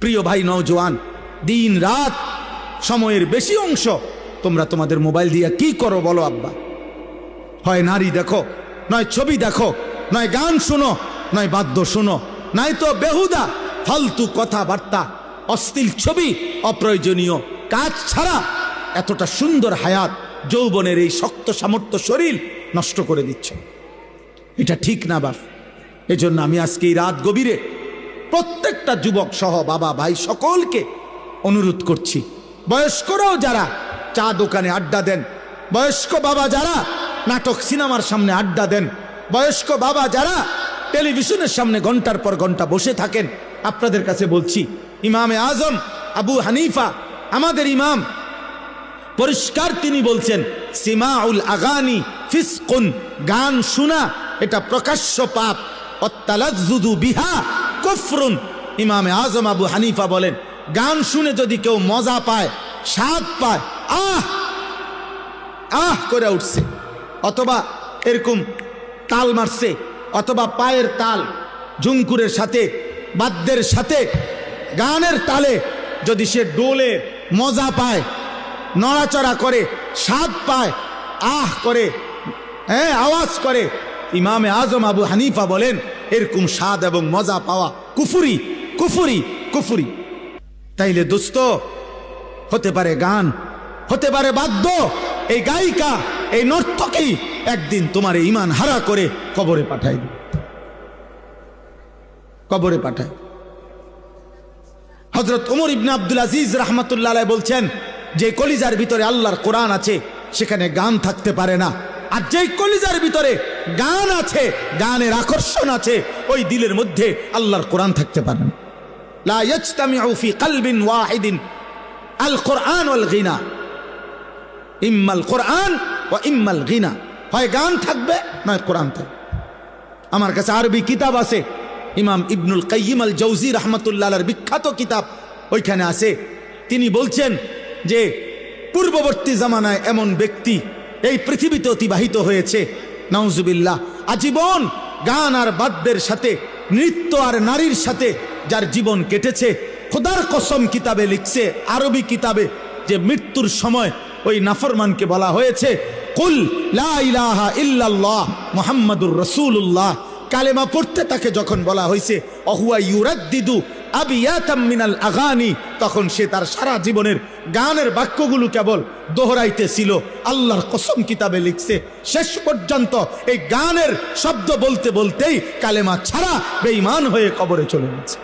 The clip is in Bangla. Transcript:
প্রিয় ভাই নওজোয়ান, দিন রাত সময়ের বেশি অংশ তোমরা তোমাদের মোবাইল দিয়ে কি করো বলো আব্বা? হয় নারী দেখো, নয় ছবি দেখো, নয় গান শোনো, নয় বাদ্য শোনো নাই তো বেহুদা, ফালতু কথাবার্তা, অশ্লীল ছবি, অপ্রয়োজনীয় কাজ ছাড়া এতটা সুন্দর হায়াত যৌবনের এই শক্ত সামর্থ্য শরীর নষ্ট করে দিচ্ছে। এটা ঠিক না বাপ। এজন্য আমি আজকে এই রাত গভীরে প্রত্যেকটা যুবক সহ বাবা, ভাই সকলকে অনুরোধ করছি। বয়স্করাও যারা চা দোকানে আড্ডা দেন, বয়স্ক বাবা যারা নাটক সিনেমার সামনে আড্ডা দেন, বয়স্ক বাবা যারা টেলিভিশনের সামনে ঘণ্টার পর ঘণ্টা বসে থাকেন, আপনাদের কাছে বলছি, ইমামে আজম, আবু হানিফা, আমাদের ইমাম, পরিষ্কার তিনি বলছেন, সিমাউল আগানি ফিসকুন, গান শোনা, এটা প্রকাশ্য পাপ অত্তালাজুদু বিহা কুফরুন। ইমামে আজম আবু হানিফা বলেন, গান শুনে যদি কেউ মজা পায়, স্বাদ পায়, আহ! আহ করে উঠছে। অথবা এরকম তাল মারছে, অথবা পায়ের তাল ঝুঙ্কুরের সাথে, বাদ্যের সাথে, গানের তালে যদি সে ডোলে মজা পায়, নড়াচড়া করে, স্বাদ পায়, আহ করে হ্যাঁ আওয়াজ করে, ইমামে আজম আবু হানিফা বলেন এরকম স্বাদ এবং মজা পাওয়া কুফুরি কুফুরি কুফুরি। তাইলে দোস্ত, হতে পারে গান, হতে পারে বাদ্য, এই গায়িকা, এই নর্তকী একদিন তোমার ইমান হারা করে কবরে দিবে। কবরে পাঠায়। হজরত উমর ইবনে আব্দুল আজিজ রহমতুল্লাহ বলছেন, যে কলিজার ভিতরে আল্লাহর কোরআন আছে, সেখানে গান থাকতে পারে না। আর যেই কলিজার ভিতরে গান আছে, গানের আকর্ষণ আছে, ওই দিলের মধ্যে আল্লাহর কোরআন থাকতে পারে না। আল কোরআন গিনা। ইম্মাল কোরআন ও ইম্মাল গিনা। হয় গান থাকবে কোরআন আমার কাছে আরবি কিতাব আছে, ইমাম ইবনুল কাইম আল জৌজি রহমতুল্লাহ বিখ্যাত কিতাব, ওইখানে আছে। তিনি বলছেন যে, পূর্ববর্তী জামানায় এমন ব্যক্তি এই পৃথিবীতে অতিবাহিত হয়েছে। নাউজুবিল্লাহ। আজীবন গান আর বাদ্যের সাথে, নৃত্য আর নারীর সাথে যার জীবন কেটেছে, খোদার কসম কিতাবে লিখছে, আরবি কিতাবে যে মৃত্যুর সময় ওই নাফরমানকে বলা হয়েছে, কুল লা ইলাহা ইল্লাল্লাহ মুহাম্মাদুর রাসূলুল্লাহ। কালেমা পড়তে তাকে যখন বলা হয়েছে, অহুয়া ইউরাদ্দিদু আবিয়াতাম মিনাল আগানি তখন সে তার সারা জীবনের গানের বাক্যগুলো কেবল দোহরাইতেছিল। আল্লাহর কসম কিতাবে লিখছে, শেষ পর্যন্ত এই গানের শব্দ বলতে বলতেই কালেমা ছাড়া বেঈমান হয়ে কবরে চলে গেছে।